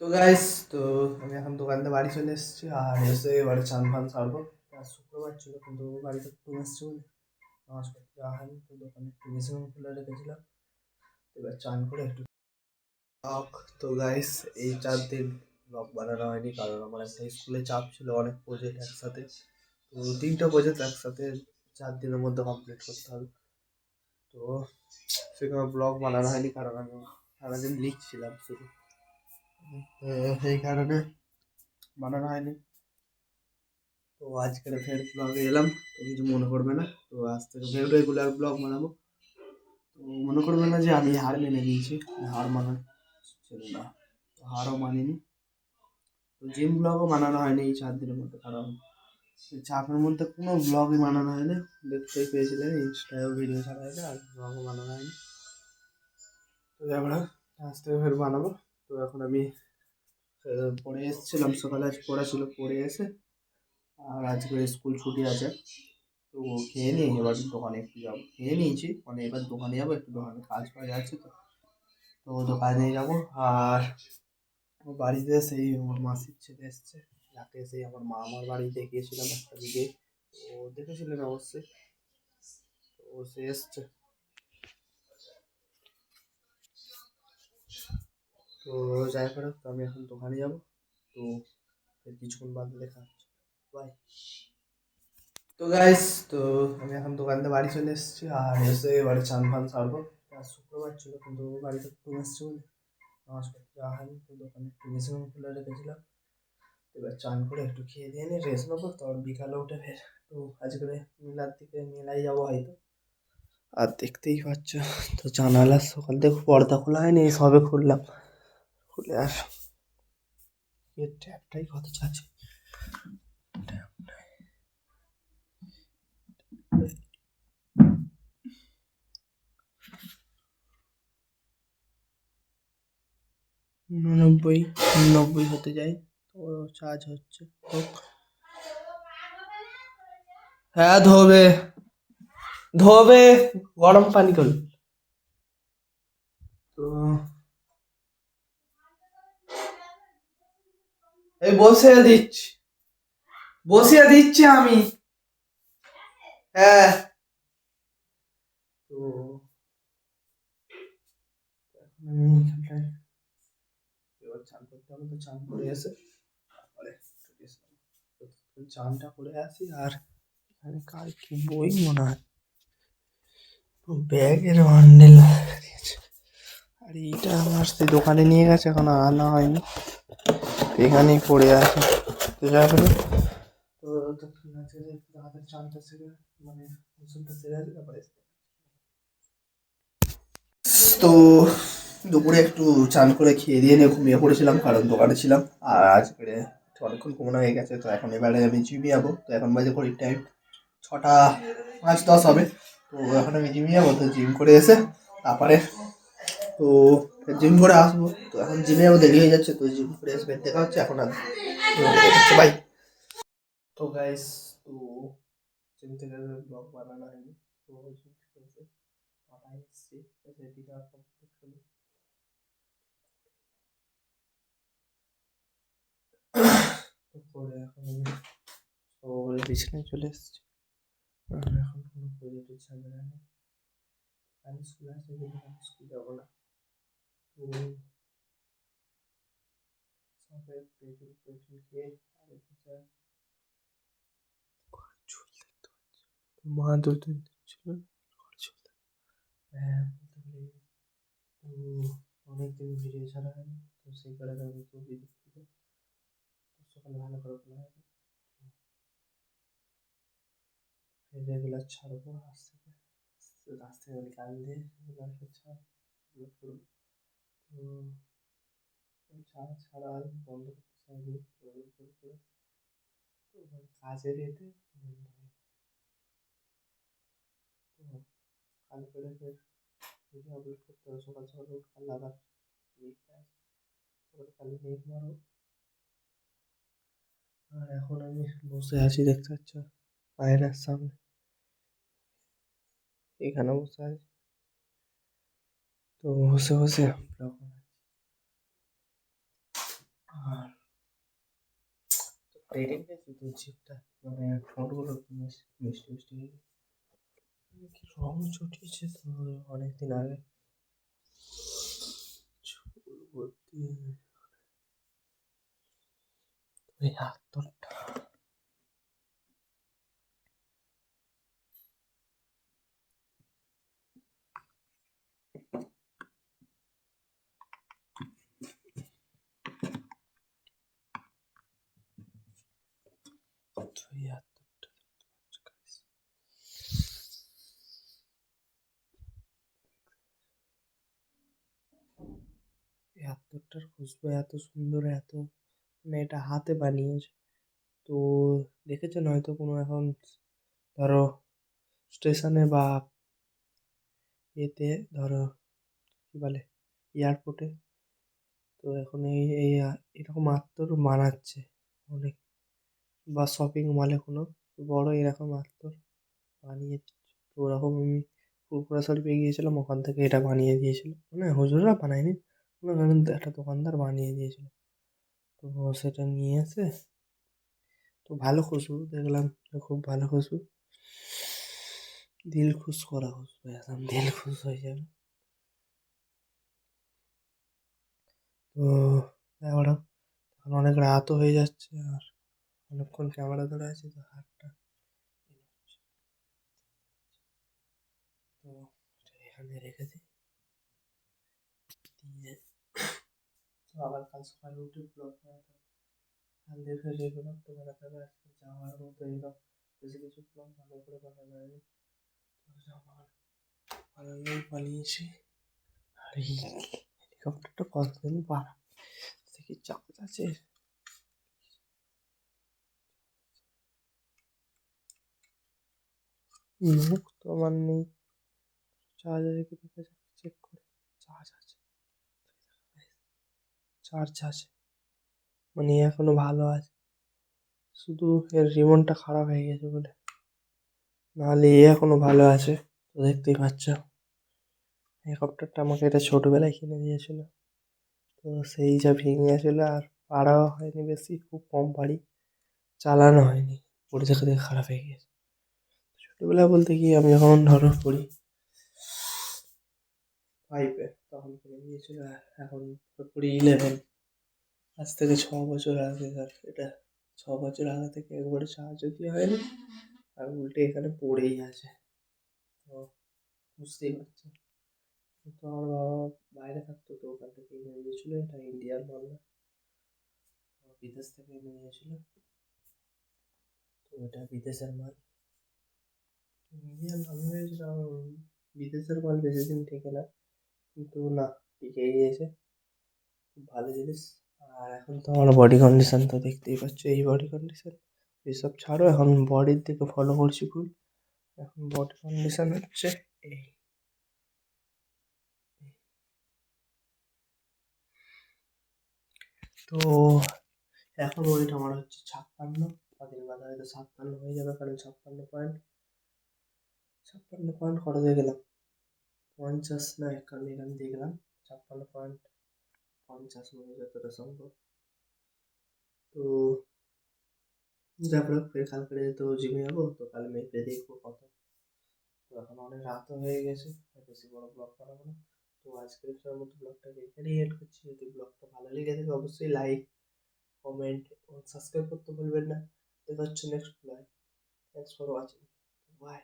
তো গাইস তো আমি এখন দোকান থেকে বাড়ি চলে এসেছি আর এসে এবারে চান ফান সারবো। শুক্রবার ছিল, কিন্তু বাড়িতে ঘুম এসছে বলে নামাজ পড়তে যাওয়া হয়নি, তো দোকানে একটু মেশিন খুলে রেখেছিলাম। এবার চান করে একটু তো গাইস এই চার দিন ব্লগ বানানো হয়নি, কারণ আমার একটা স্কুলে চাপ ছিল, অনেক প্রজেক্ট একসাথে। তো তিনটা প্রজেক্ট একসাথে চার দিনের মধ্যে কমপ্লিট করতে হবে। তো সেখানে ব্লগ বানানো হয়নি, কারণ আমি সারাদিন লিখছিলাম শুধু। সেই কারণে বানানো হয়নি। তো আজকে ফের ব্লগে এলাম। তো কিছু মনে করবে না। তো আজ থেকে ফের রেগুলার ব্লগ বানাবো। তো মনে করবে না যে আমি হার মেনে নিয়েছি। হার মানা ছিল না। তো হারও মানিনি। তো জিম ব্লগও বানানো হয়নি এই চার দিনের মধ্যে, কারণ চাপের মধ্যে কোনো ব্লগই বানানো হয়নি দেখতেই পেয়েছিলেন ইনস্টায়ও ভিডিও ছাড়া হয়নি আর ব্লগও বানানো হয়নি। তো এবার আজ থেকে ফের বানাবো। তো এখন আমি পড়ে এসেছিলাম সকালে, আজ পড়া ছিল, পড়ে এসে, আর আজকে স্কুল ছুটি আছে। তো খেয়ে নিই এবার দোকানে একটু যাব। খেয়ে নিয়েছি মানে এবার দোকানে যাব, একটু দোকানে কাজ ফাজ আছে তো। তো দোকানে যাব, আর আমার বাড়িতে সেই আমার মাসির ছেলে এসছে। যাকে সেই আমার মা আমার বাড়ি দেখিয়েছিলাম একটা দিকে। ও দেখেছিলেন অবশ্যই। তো সে এসছে। তো যাই করে তো আমি এখন দোকানে যাব। তো কিছুক্ষণ বাদ দেখা হচ্ছে। বাই তো গাইস তো আমি এখন দোকান থেকে বাড়ি চলে এসেছি আর এসে এবারে চান ফান সারবো। আজ শুক্রবার ছিল, কিন্তু বাড়িতে ঘুম এসছে বলে নামাজ যাওয়া হয়নি। তো দোকানে একটু মেশিন খুলে রেখেছিলাম। এবার চান করে একটু খেয়ে দিয়ে নিয়ে রেস্ট নেব। তারপর বিকালে উঠে ফের একটু আজকে মেলার দিকে, মেলায় যাব হয়তো। আর দেখতেই পাচ্ছ, তো জানালার সকাল থেকে পর্দা খোলা হয়নি, সবে খুললাম। খুলে আর এর ট্যাপটাই কত চাচ্ছে? উননব্বই নব্বই হতে যায় তো চার্জ হচ্ছে হোক। হ্যাঁ ধোবে। ধোবে। গরম পানি কর। তো এই বসিয়ে দিচ্ছি। বসিয়ে দিচ্ছি আমি। হ্যাঁ। তো এবার চান করতে হবে তো চান করে এসে। তারপরে চানটা করে আসি আর এখানে কার কি বই মনে হয়। ব্যাগের বান্ডেল দিয়েছে। আর এইটা আমার সেই দোকানে নিয়ে গেছে, এখন আনা হয়নি। এখানেই পড়ে আছে। তো যা করে তো চানটা মানে তারপরে তো দুপুরে একটু চান করে খেয়ে দিয়ে নিয়ে ঘুমিয়ে পড়েছিলাম, কারণ দোকানে ছিলাম, আর আজকে অনেকক্ষণ ঘুমানো হয়ে গেছে, তো এখন এবারে আমি জিমে যাব। তো এখন বাজে ঘড়ির টাইম ছটা, পাঁচ, দশ হবে। তো এখন আমি জিমে যাব, তো জিম করে এসে তারপরে তো জিম করে আসব। তো এখন জিমে যাব, দেরি হয়ে যাচ্ছে, তো জিম করে আসবে। দেখা হচ্ছে এখন আর। বাই তো গাইস তো জিম থেকে ব্লগ বানানো হয়নি। তো এখন আমি চলে এসেছি। এখন কোনো কাল স্কুল আমি স্কুল যাব না। তো সবাই পেটেল পেটেল খেয়ে আর বসে আছে। ঘরে চুল দেখতে পাচ্ছি তো মা দুধ দিচ্ছিল ঘরে চুল দেখ- হ্যাঁ বলতে পারি তো অনেকদিন ভিডিও ছাড়া হয়নি তো সেই কারণে আমি খুবই দুঃখিত তো সকালে ভালো করে বলা হয়নি রেগুলার ছাড়বো আজ থেকে আজ থেকে আমি কাল দিয়ে রেগুলার ছাড় upload করব ছাড়া ছাড়া বন্ধ করতে চাইনি কাজের এতে বন্ধ আপলোড করতে হবে, সকাল সকাল উঠে আবার নেটটা তারপরে কালে আর এখন আমি বসে আছি, দেখতে পাচ্ছ আয়নার সামনে। এখানে বসে আছি। তো বসে বসে রকম আর তেড়ে গেছে তো জিপটা মানে ঠোঁটগুলো মিষ্টি মিষ্টি রং ছুটিয়েছে তো অনেকদিন আগে চুল ভর্তি ওই হাত তোর আত্মটা দেখতে খুশবু, এত সুন্দর, এত মানে এটা হাতে বানিয়েছে। তো দেখেছেন হয়তো কোনো এখন ধরো স্টেশনে বা এতে ধরো কী বলে এয়ারপোর্টে, তো এখন এই এই, এরকম আত্মর বানাচ্ছে অনেক। বা শপিং মলে কোনো বড় এরকম আত্মর বানিয়ে তো ওরকম আমি ফুরফুরা শরীফে গিয়েছিলাম, ওখান থেকে এটা বানিয়ে দিয়েছিল। মানে হুজুররা বানায়নি একটা দোকানদার বানিয়ে দিয়েছিল। তো সেটা নিয়ে এসে তো ভালো খুশবু দেখলাম খুব ভালো খুশবু। দিল খুশ করা খুশবু, একদম দিল খুশ হয়ে যাবে। তো এখন অনেক রাতও হয়ে যাচ্ছে আর অনেকক্ষণ ক্যামেরা ধরে আছে, তো হাতটা তো এখানে রেখে দিই। দিয়ে তো আবার কাল সকালে উঠে ব্লগ বানাতে হবে কাল দেখে রেগুলার তো বানাতে আজকে যাওয়ার মতো এরকম বেশি কিছু ব্লগ ভালো করে বানানো হয়নি। তো যাওয়ার ভালোই বানিয়েছি। আর এই হেলিকপ্টারটা কতদিন পারা দেখি চার্জ আছে। মুখ তো আমার নেই। চার্জ আছে কি দেখা যাক চেক করে। চার্জ আছে। চার্জ আছে। মানে এখনও ভালো আছে। শুধু এর রিমোটটা খারাপ হয়ে গেছে বলে। নাহলে এ এখনও ভালো আছে, তো দেখতেই পাচ্ছ। হেলিকপ্টারটা আমাকে এটা ছোটোবেলায় কিনে দিয়েছিল। তো সেই যা ভেঙে গেছিল আর পাড়াও হয়নি বেশি, খুব কম পারি চালানো হয়নি। পড়ে থেকে খারাপ হয়ে গেছে। ছোটোবেলা বলতে কি, আমি যখন ধরো পড়ি ফাইভে তখন দিয়েছিল আর এখন পড়ি ইলেভেন আজ থেকে ছ বছর আগেকার এটা ছ বছর আগে থেকে একবারে সাহায্য দিয়ে হয়নি, আর উল্টে এখানে পড়েই আছে। তো বুঝতেই পারছ। তো আমার বাবা বাইরে থাকতো, তো ওখান থেকে এনে দিয়েছিলো এটা ইন্ডিয়ার মাল বিদেশ থেকে এনে দিয়েছিলো তো এটা বিদেশের মাল ইন্ডিয়ান ভেবেছিলাম বিদেশের মাল বেশি দিন টেকে না, কিন্তু না টিকেই গিয়েছে। খুব ভালো জিনিস। আর এখন তো আমার বডি কন্ডিশন তো দেখতেই পাচ্ছ, এই বডি কন্ডিশন এসব ছাড়ো, এখন বডির দিকে ফলো করছি ফুল এখন বডি কন্ডিশন হচ্ছে এই। তো এখন ওয়েট আমার হচ্ছে ছাপ্পান্ন কদিন বাদে হয়তো ছাপ্পান্ন হয়ে যাবে, কারণ ছাপ্পান্ন পয়েন্ট ছাপ্পান্ন পয়েন্ট কত দিয়ে গেলাম পঞ্চাশ না একান্ন এরকম দিয়ে গেলাম ছাপ্পান্ন পয়েন্ট পঞ্চাশ মানে যতটা সম্ভব তো তারপরে ফের কালকে তো জিমে যাব তো কাল মেপে দেখব কত তো এখন অনেক রাতও হয়ে গেছে বেশি বড় ব্লগ বানাবো না তো আজকের মতো ব্লগটাকে এখানেই এড করছি যদি ব্লগটা ভালো লেগে থাকে অবশ্যই লাইক কমেন্ট এবং সাবস্ক্রাইব করতে ভুলবেন না দেখা হচ্ছে next blog thanks for watching bye